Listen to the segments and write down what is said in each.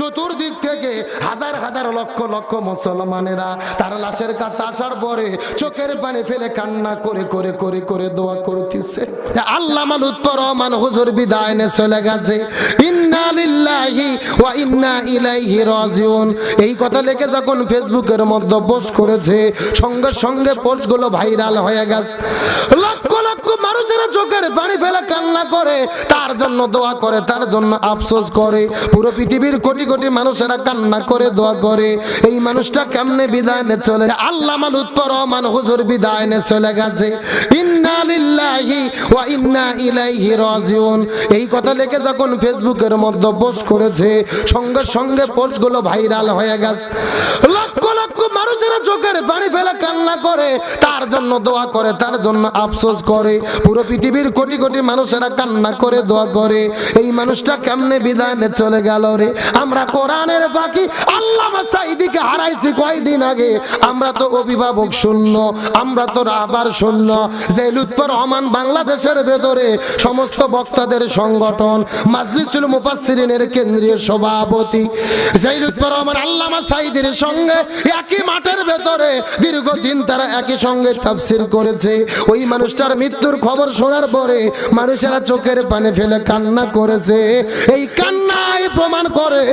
চতুর্দিক থেকে হাজার হাজার লক্ষ লক্ষ মুসলমানেরা তার লাশের কাছে আসার পরে চোখের পানি ফেলে কান্না করে করে করে করে দোয়া করতেছে। আল্লাহ মালুত্তর রহমান হুজুর বিদায় নিয়ে চলে গেছে। ইন্না লিল্লাহি এই কথা লিখে যখন ফেসবুকের মধ্যে পোস্ট করেছে, সঙ্গে সঙ্গে পোস্টগুলো ভাইরাল হয়ে গেছে। লক্ষ লক্ষ চোখের পানি ফেলে কান্না করে, তার জন্য দোয়া করে, তার জন্য আফসোস করে। পুরো পৃথিবীর কোটি কোটি মানুষেরা কান্না করে, দোয়া করে। এই মানুষটা কেমনে বিদায় নিয়ে চলে? আল্লাহ মালুত্তর রহমান হুজুর বিদায় নিয়ে চলে গেছে। ইন্না লিল্লাহি ওয়া ইন্না ইলাইহি রাজিউন। এই কথা লিখে যখন ফেসবুকের মধ্যে পোস্ট করেছে, সঙ্গে সঙ্গে পোস্টগুলো ভাইরাল হয়ে গেছে। লক্ষ লক্ষ মানুষেরা চোখের পানি ফেলে কান্না করে, তার জন্য দোয়া করে, তার জন্য আফসোস করে। পুরো পৃথিবীর কোটি কোটি মানুষেরা কান্না করে দোয়া করে, এই মানুষটা কেমনে বিদায় চলে গেল রে? আমরা কোরআনের বাকি আল্লাহ সাইদিকে হারাইছি কয়দিন আগে। আমরা তো অভিভাবক শূন্য, আমরা তো রাবার শূন্য। যে লুৎফর রহমান বাংলাদেশের ভেতরে সমস্ত বক্তাদের সংগঠন, মাজলিসুল মুফাসসিরিনের কেন্দ্রীয় সভাপতি। যে লুৎফর রহমান, আল্লামা সাইদের সঙ্গে একই মাঠের ভেতরে দীর্ঘদিন তারা একই সঙ্গে তাফসির করেছে। ওই মানুষটার মৃত্যুর খবর শোনার পরে মানুষেরা চোখের পানে ফেলে কান্না করেছে। এই কান্নায় প্রমাণ করে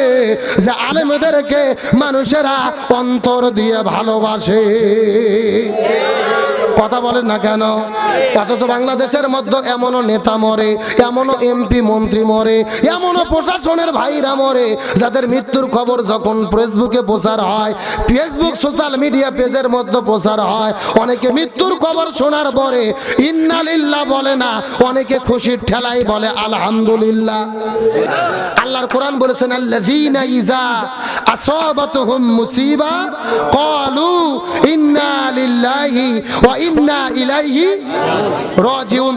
যে আলেমদেরকে মানুষেরা অন্তর দিয়ে ভালোবাসে। কথা বলেন না কেন? অথচ বাংলাদেশের মধ্যে এমনও নেতা মরে, এমনও এমপি মন্ত্রী মরে, এমনও প্রশাসনের ভাইরা মরে, যাদের মৃত্যুর খবর যখন ফেসবুকে প্রচার হয়, ফেসবুক সোশ্যাল মিডিয়া পেজের মধ্যে প্রচার হয়, অনেকে মৃত্যুর খবর শোনার পরে ইন্নালিল্লাহ বলে না, অনেকে খুশির ঠেলাই বলে, আলহামদুলিল্লাহ। আল্লাহর কোরআন বলেছেন ইজা আসাবাতুহুম মুসিবা। ক্বালু ইন্না লিল্লাহি ওয়া ইন্না ইলাইহি রাজিউন।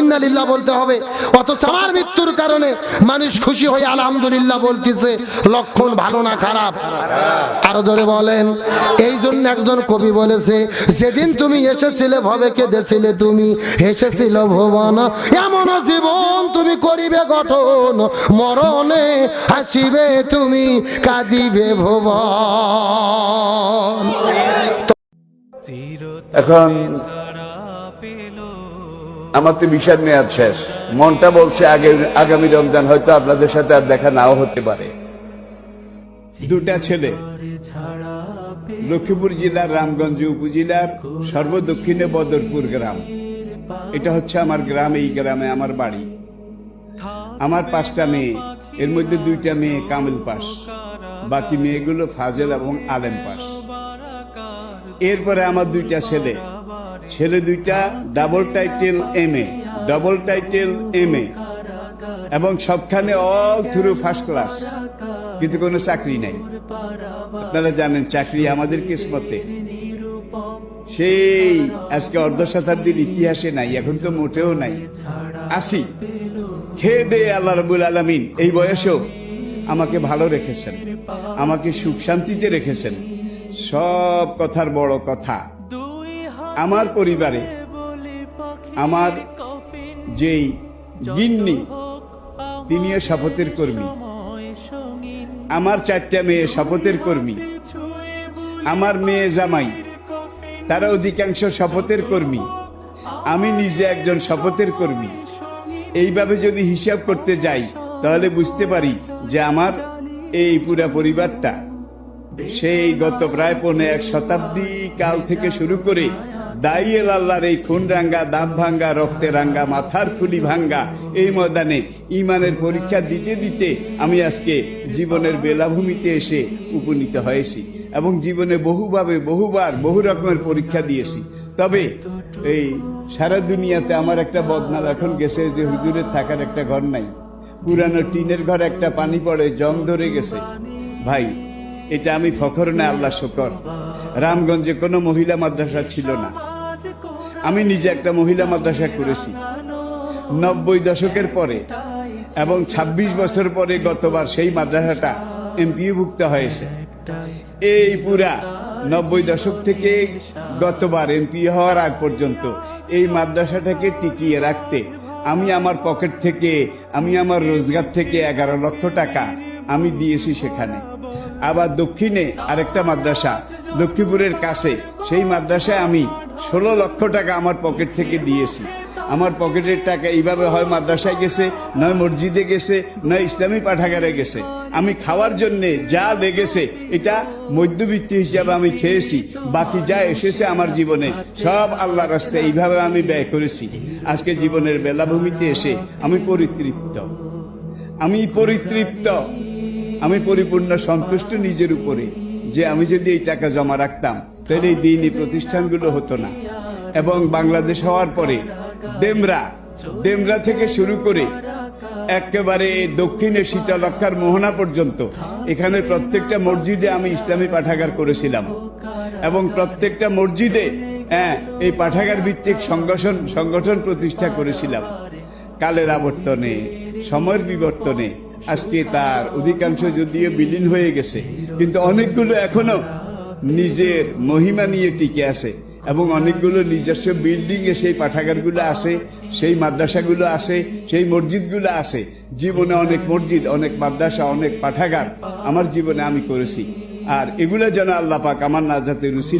ইন্না লিল্লাহ বলতে হবে। অথচ আমার মৃত্যুর কারণে মানুষ খুশি হয়ে আলহামদুলিল্লাহ বলতেছে, লক্ষণ ভালো না খারাপ? আরও জোরে বলেন। এই জন্য একজন কবি বলেছে, যেদিন তুমি এসেছিলে ভবে কেঁদেছিলে তুমি, হেসেছিল ভুবন। এমন জীবন তুমি করিবে গঠন, মরণে হাসিবে তুমি, কাঁদিবে এখন আমার তো বিষাদ মেয়াদ শেষ। মনটা বলছে আগে আগামী রমজান হয়তো আপনাদের সাথে আর দেখা নাও হতে পারে। দুটা ছেলে, লক্ষ্মীপুর জেলার রামগঞ্জ উপজেলার সর্বদক্ষিণে বদরপুর গ্রাম। এটা হচ্ছে আমার গ্রাম, এই গ্রামে আমার বাড়ি। আমার পাঁচটা মেয়ে, এর মধ্যে দুইটা মেয়ে কামিল পাস। বাকি মেয়েগুলো ফাজেল এবং আলেম পাস। এরপরে আমার দুইটা ছেলে। ছেলে দুইটা double title M A double title M A এবং সবখানে অল থ্রু ফার্স্ট ক্লাস কিন্তু কোনো চাকরি নাই। আপনারা জানেন চাকরি আমাদের কিসমতে। সেই আজকে অর্ধ শতাব্দীর ইতিহাসে নাই, এখন তো মোটেও নাই। আসি, খেয়ে দে আল্লাহ রবুল আলমিন, এই বয়সেও আমাকে ভালো রেখেছেন, আমাকে সুখ শান্তিতে রেখেছেন। সব কথার বড় কথা। আমার পরিবারে, আমার যেই গিন্নি, তিনিও শপথের কর্মী। আমার চারটা মেয়ে শপথের কর্মী। আমার মেয়ে জামাই, তারা অধিকাংশ শপথের কর্মী। আমি নিজে একজন শপথের কর্মী। এইভাবে যদি হিসাব করতে যাই তাহলে বুঝতে পারি যে আমার এই পুরা পরিবারটা সেই গত প্রায় পৌনে এক শতাব্দী কাল থেকে শুরু করে দাইয়েল আল্লাহর এই খুন রাঙ্গা, দাঁত ভাঙ্গা, রক্তে রাঙ্গা, মাথার খুলি ভাঙ্গা এই ময়দানে ইমানের পরীক্ষা দিতে দিতে আমি আজকে জীবনের বেলাভূমিতে এসে উপনীত হয়েছি এবং জীবনে বহুভাবে বহুবার বহু রকমের পরীক্ষা দিয়েছি। তবে এই সারা দুনিয়াতে আমার একটা বদনাম এখন গেছে যে হুজুরের থাকার একটা ঘর নাই। পুরানো টিনের ঘর একটা পানি পড়ে, জং ধরে গেছে। ভাই, এটা আমি ফখর না, আল্লাহ শকর। রামগঞ্জে কোনো মহিলা মাদ্রাসা ছিল না। আমি নিজে একটা মহিলা মাদ্রাসা করেছি। নব্বই দশকের পরে এবং ২৬ বছর পরে গতবার সেই মাদ্রাসাটা এমপিভুক্ত হয়েছে। এই পুরা নব্বই দশক থেকে গতবার এমপি হওয়ার আগ পর্যন্ত এই মাদ্রাসাটাকে টিকিয়ে রাখতে আমি আমার পকেট থেকে, আমি আমার রোজগার থেকে এগারো লক্ষ টাকা আমি দিয়েছি সেখানে। আবার দক্ষিণে আরেকটা মাদ্রাসা, লক্ষ্মীপুরের কাছে, সেই মাদ্রাসায় আমি ষোলো লক্ষ টাকা আমার পকেট থেকে দিয়েছি। আমার পকেটের টাকা এইভাবে হয় মাদ্রাসায় গেছে, নয় মসজিদে গেছে, নয় ইসলামী পাঠাগারে গেছে। আমি খাওয়ার জন্য যা লেগেছে, এটা মধ্যবিত্ত হিসাবে আমি খেয়েছি। বাকি যা এসেছে আমার জীবনে, সব আল্লাহ রাস্তায় এইভাবে আমি ব্যয় করেছি। আজকে জীবনের বেলাভূমিতে এসে আমি পরিতৃপ্ত। আমি পরিতৃপ্ত। আমি পরিপূর্ণ সন্তুষ্ট নিজের উপরে, যে আমি যদি এই টাকা জমা রাখতাম, তাহলে এই দিনই প্রতিষ্ঠানগুলো হতো না। এবং বাংলাদেশ হওয়ার পরে ডেমরা ডেমরা থেকে শুরু করে একেবারে দক্ষিণে শীতলক্ষার মোহনা পর্যন্ত। এখানে প্রত্যেকটা মসজিদে আমি ইসলামী পাঠাগার করেছিলাম। এবং প্রত্যেকটা মসজিদে হ্যাঁ এই পাঠাগার ভিত্তিক সংগঠন সংগঠন প্রতিষ্ঠা করেছিলাম। কালের আবর্তনে, সময়ের বিবর্তনে। আজকে তার অধিকাংশ যদিও বিলীন হয়ে গেছে। কিন্তু অনেকগুলো এখনও নিজের মহিমা নিয়ে টিকে আছে। এবং অনেকগুলো নিজস্ব বিল্ডিংয়ে সেই পাঠাগারগুলো আছে, সেই মাদ্রাসাগুলো আছে, সেই মসজিদগুলো আছে। জীবনে অনেক মসজিদ, অনেক মাদ্রাসা, অনেক পাঠাগার আমার জীবনে আমি করেছি। আর এগুলো যেন আল্লাহ পাক আমার নাজাতে রুচি